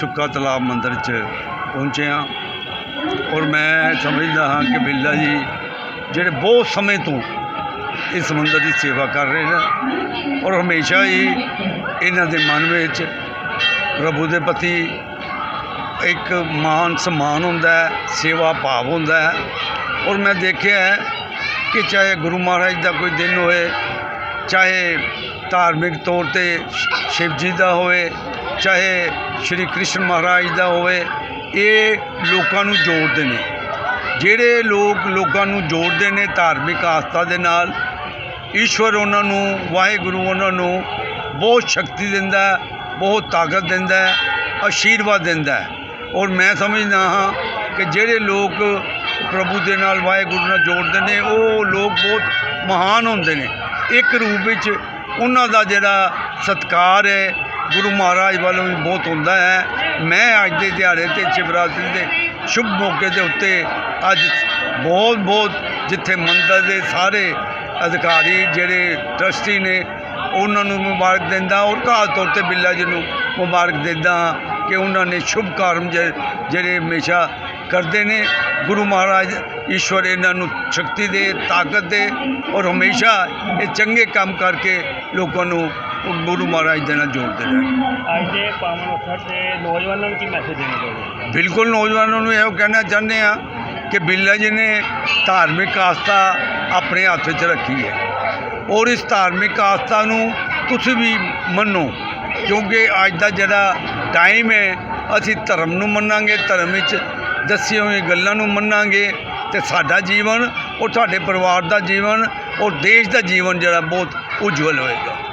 ਸੁੱਕਾ ਤਲਾਬ ਮੰਦਰ 'ਚ ਪਹੁੰਚੇ ਹਾਂ ਔਰ ਮੈਂ ਸਮਝਦਾ ਹਾਂ ਕਿ ਬਿਰਲਾ ਜੀ ਜਿਹੜੇ ਬਹੁਤ ਸਮੇਂ ਤੋਂ ਇਸ ਮੰਦਰ ਦੀ ਸੇਵਾ ਕਰ ਰਹੇ ਨੇ ਔਰ ਹਮੇਸ਼ਾ ਹੀ ਇਹਨਾਂ ਦੇ ਮਨ ਵਿੱਚ ਪ੍ਰਭੂ ਦੇ ਪ੍ਰਤੀ ਇੱਕ ਮਾਨ ਸਨਮਾਨ ਹੁੰਦਾ ਹੈ, ਸੇਵਾ ਭਾਵ ਹੁੰਦਾ ਹੈ। ਔਰ ਮੈਂ ਦੇਖਿਆ ਹੈ ਕਿ ਚਾਹੇ ਗੁਰੂ ਮਹਾਰਾਜ ਦਾ ਕੋਈ ਦਿਨ ਹੋਏ, ਚਾਹੇ ਧਾਰਮਿਕ ਤੌਰ ਤੇ ਸ਼- ਸ਼ਿਵ ਜੀ ਦਾ ਹੋਵੇ, ਚਾਹੇ ਸ਼੍ਰੀ ਕ੍ਰਿਸ਼ਨ ਮਹਾਰਾਜ ਦਾ ਹੋਵੇ, ਇਹ ਲੋਕਾਂ ਨੂੰ ਜੋੜਦੇ ਨੇ। ਜਿਹੜੇ ਲੋਕ ਲੋਕਾਂ ਨੂੰ ਜੋੜਦੇ ਨੇ ਧਾਰਮਿਕ ਆਸਥਾ ਦੇ ਨਾਲ, ਈਸ਼ਵਰ ਉਹਨਾਂ ਨੂੰ, ਵਾਹਿਗੁਰੂ ਉਹਨਾਂ ਨੂੰ ਬਹੁਤ ਸ਼ਕਤੀ ਦਿੰਦਾ, ਬਹੁਤ ਤਾਕਤ ਦਿੰਦਾ ਆਸ਼ੀਰਵਾਦ ਦਿੰਦਾ। ਔਰ ਮੈਂ ਸਮਝਦਾ ਹਾਂ ਕਿ ਜਿਹੜੇ ਲੋਕ ਪ੍ਰਭੂ ਦੇ ਨਾਲ ਵਾਹਿਗੁਰੂ ਨਾਲ ਜੋੜਦੇ ਨੇ, ਉਹ ਲੋਕ ਬਹੁਤ ਮਹਾਨ ਹੁੰਦੇ ਨੇ। ਇੱਕ ਰੂਪ ਵਿੱਚ ਉਹਨਾਂ ਦਾ ਜਿਹੜਾ ਸਤਕਾਰ ਹੈ, ਗੁਰੂ ਮਹਾਰਾਜ ਵੱਲੋਂ ਵੀ ਬਹੁਤ ਹੁੰਦਾ ਹੈ। ਮੈਂ ਅੱਜ ਦੇ ਦਿਹਾੜੇ ਤੇ ਸ਼ਿਵਰਾਤਰੀ ਦੇ ਸ਼ੁਭ ਮੌਕੇ ਦੇ ਉੱਤੇ ਅੱਜ ਬਹੁਤ ਬਹੁਤ ਜਿੱਥੇ ਮੰਦਰ ਦੇ ਸਾਰੇ ਅਧਿਕਾਰੀ ਜਿਹੜੇ ਟਰਸਟੀ ਨੇ, ਉਹਨਾਂ ਨੂੰ ਮੁਬਾਰਕ ਦਿੰਦਾ ਔਰ ਖਾਸ ਤੌਰ ਤੇ ਬਿੱਲਾ ਜੀ ਨੂੰ ਮੁਬਾਰਕ ਦਿੰਦਾ ਕਿ ਉਹਨਾਂ ਨੇ ਸ਼ੁਭ ਕਾਰਮ ਜਿਹੜੇ ਹਮੇਸ਼ਾ ਕਰਦੇ ਨੇ। ਗੁਰੂ ਮਹਾਰਾਜ ਈਸ਼ਵਰ ਇਹਨਾਂ ਨੂੰ ਸ਼ਕਤੀ ਦੇ ਤਾਕਤ ਦੇ ਔਰ ਹਮੇਸ਼ਾ ਇਹ ਚੰਗੇ ਕੰਮ ਕਰਕੇ ਲੋਕਾਂ ਨੂੰ ਗੁਰੂ ਮਹਾਰਾਜ ਦੇ ਨਾਲ ਜੋੜਦੇ ਰਹਿਣ ਅੱਜ ਦੇ ਪਾਵਨ ਅਵਸਰ ਤੇ ਨੌਜਵਾਨਾਂ ਨੂੰ ਕੀ ਮੈਸੇਜ ਦੇਣਾ ਚਾਹੁੰਦੇ ਬਿਲਕੁਲ ਨੌਜਵਾਨਾਂ ਨੂੰ ਇਹੋ ਕਹਿਣਾ ਚਾਹੁੰਦੇ ਆ ਕਿ ਬਿੱਲਾ ਜੀ ਨੇ ਧਾਰਮਿਕ ਆਸਥਾ ਆਪਣੇ ਹੱਥ ਵਿੱਚ ਰੱਖੀ ਹੈ। ਔਰ ਇਸ ਧਾਰਮਿਕ ਆਸਥਾ ਨੂੰ ਤੁਸੀਂ ਵੀ ਮੰਨੋ ਕਿਉਂਕਿ ਅੱਜ ਦਾ ਜਿਹੜਾ ਟਾਈਮ ਹੈ ਅਸੀਂ ਧਰਮ ਨੂੰ ਮੰਨਾਂਗੇ ਧਰਮ ਵਿੱਚ ਦੱਸੀ ਹੋਈਆਂ ਗੱਲਾਂ ਨੂੰ ਮੰਨਾਂਗੇ ਤੇ ਸਾਡਾ ਜੀਵਨ ਔਰ ਤੁਹਾਡੇ ਪਰਿਵਾਰ ਦਾ ਜੀਵਨ ਔਰ ਦੇਸ਼ ਦਾ ਜੀਵਨ ਜਿਹੜਾ ਬਹੁਤ ਉਜਵਲ ਹੋਏਗਾ।